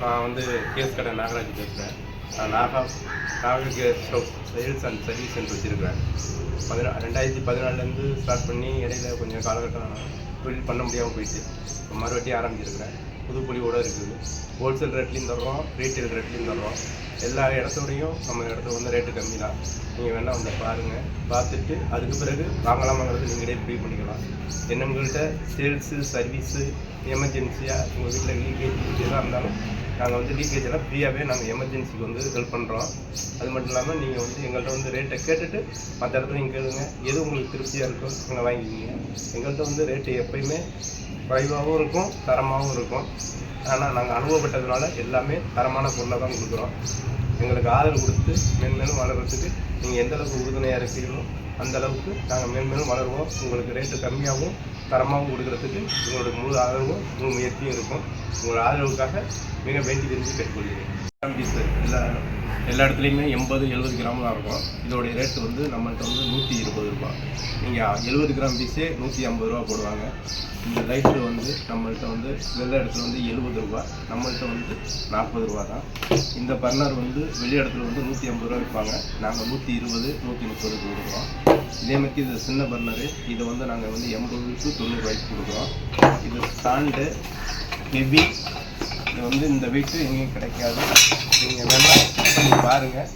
நான் வந்து கேஸ் கடை நாகராஜ் பேசுகிறேன் நான் Naga Naga gas stove sales and service centre வச்சுருக்கிறேன். பதினா ரெண்டாயிரத்தி பதினாலேருந்து ஸ்டார்ட் பண்ணி இடையில கொஞ்சம் காலகட்டம் தொழில் பண்ண முடியாமல் போயிட்டு மறுபடியும் ஆரம்பிச்சிருக்கிறேன். புதுப்புலியோடு இருக்குது. ஹோல்சேல் ரேட்லேயும் தர்றோம் ரீட்டைல் ரேட்லேயும் தர்றோம். எல்லா இடத்தோடையும் நம்ம இடத்துல வந்து ரேட்டு கம்மி தான். நீங்கள் வேணால் வந்து பாருங்கள் பார்த்துட்டு அதுக்கு பிறகு வாங்கலாமாங்கிறது நீங்களே முடிவு பண்ணிக்கலாம். என்னங்கள்கிட்ட சேல்ஸு சர்வீஸு எமர்ஜென்சியாக உங்கள் வீட்டில் லீக்கேஜ் எதாக இருந்தாலும் நாங்கள் வந்து லீக்கேஜ் எல்லாம் ஃப்ரீயாகவே நாங்கள் எமர்ஜென்சிக்கு வந்து ஹெல்ப் பண்ணுறோம் அது மட்டும் இல்லாமல் நீங்கள் வந்து எங்கள்கிட்ட வந்து ரேட்டை கேட்டுட்டு மற்ற இடத்துல நீங்கள் கேளுங்க. எது உங்களுக்கு திருப்தியாக இருக்கோ நீங்கள் வாங்கிக்கிங்க. எங்கள்கிட்ட வந்து ரேட்டு எப்பயுமே குறைவாகவும் இருக்கும் தரமாகவும் இருக்கும். ஆனால் நாங்கள் அனுபவப்பட்டதுனால எல்லாமே தரமான பொருளை தான் கொடுக்குறோம். எங்களுக்கு ஆதரவு கொடுத்து மேன்மேலும் வளர்கிறதுக்கு நீங்கள் எந்த அளவுக்கு உறுதுணையாக இருக்கீங்களோ அந்த அளவுக்கு நாங்கள் மேன்மேலும் வளருவோம். உங்களுக்கு ரேட்டு கம்மியாகவும் தரமாகவும் கொடுக்கறதுக்கு உங்களோட முழு ஆதரவும் முழு முயற்சியும் இருக்கும். உங்களோட ஆதரவுக்காக மிக வேண்டி விரும்பி கேட்டுக்கொள்கிறேன் பீஸ் எல்லா எல்லா இடத்துலையுமே எண்பது எழுபது கிராம் தான் இருக்கும். இதோடைய ரேட்டு வந்து நம்மள்ட்ட வந்து நூற்றி இருபது ரூபா நீங்கள் எழுபது கிராம் பீஸே நூற்றி ஐம்பது ரூபா போடுவாங்க. இந்த லைட்ரு வந்து நம்மள்கிட்ட வந்து வெள்ளை இடத்துல வந்து எழுபது ரூபா நம்மள்கிட்ட வந்து நாற்பது ரூபா தான். இந்த பர்னர் வந்து வெளி இடத்துல வந்து நூற்றி ஐம்பது ரூபா விற்பாங்க. நாங்கள் நூற்றி இருபது நூற்றி முப்பது கொடுக்குறோம் இதே மாதிரி இது சின்ன பர்னரு இதை வந்து நாங்கள் வந்து எண்பது டு தொண்ணூறு ரூபாய்க்கு கொடுக்குறோம் இது ஸ்டாண்டு ஹெவி இது வந்து இந்த வெயிட்டு எங்கேயும் கிடைக்காது. நீங்கள் வேணால் செக் பண்ணி பாருங்கள்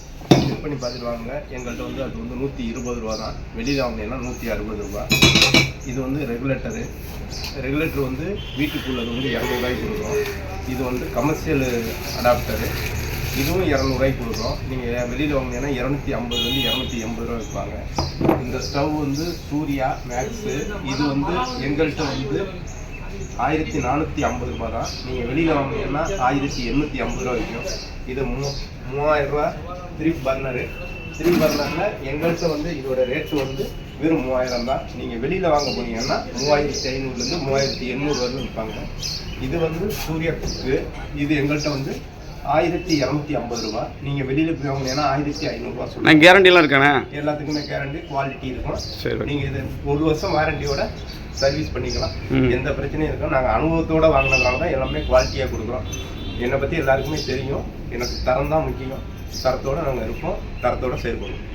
செக் பண்ணி பார்த்துட்டு வாங்க. எங்கள்கிட்ட வந்து அது வந்து நூற்றி இருபது ரூபா தான். வெளியில் வாங்கினீங்கன்னா நூற்றி அறுபது ரூபா. இது வந்து ரெகுலேட்டரு ரெகுலேட்டர் வந்து வீட்டுக்குள்ளது வந்து இரநூறுவாய்க்கு கொடுக்குறோம் இது வந்து கமர்ஷியல் அடாப்டரு இதுவும் இரநூறுவாய்க்கு கொடுக்குறோம் நீங்கள் வெளியில் வாங்கினீங்கன்னா இரநூத்தி ஐம்பதுலேருந்து இரநூத்தி எண்பது ரூபா வைப்பாங்க இந்த ஸ்டவ் வந்து சூர்யா மேக்ஸு இது வந்து எங்கள்கிட்ட வந்து ஆயிரத்தி நானூற்றி ஐம்பது ரூபாய் தான் நீங்கள் வெளியில் வாங்கினீங்கன்னா ஆயிரத்தி எண்ணூற்றி ஐம்பது ரூபா விற்கும். இது மூ மூவாயிரரூபா த்ரீ பர்னரு த்ரீ பர்னரில் எங்கள்கிட்ட வந்து இதோட ரேட்டு வந்து வெறும் மூவாயிரம் தான். நீங்கள் வெளியில் வாங்க போனீங்கன்னா மூவாயிரத்தி ஐநூறுலேருந்து மூவாயிரத்தி எண்ணூறு வரலும் விற்பாங்க. இது வந்து சூர்யா குக்கு இது எங்கள்கிட்ட வந்து ஆயிரத்தி இரநூத்தி ஐம்பது ரூபா. நீங்கள் வெளியில் போய் வாங்கினீங்கன்னா ஆயிரத்தி ஐநூறுரூவா சொல்லுவாங்க நான் கேரண்டிலாம் இருக்கானே? எல்லாத்துக்குமே கேரண்டி குவாலிட்டி இருக்கும். சரி நீங்க இது ஒரு வருஷம் வாரண்டியோட சர்வீஸ் பண்ணிக்கலாம். எந்த பிரச்சனையும் இருக்கும் நாங்க அனுபவத்தோட வாங்கினதுனால தான் எல்லாமே குவாலிட்டியா கொடுக்குறோம். என்னை பத்தி எல்லாருக்குமே தெரியும். எனக்கு தரம் தான் முக்கியம். தரத்தோட நாங்க இருப்போம். தரத்தோட செயல்படுவோம்.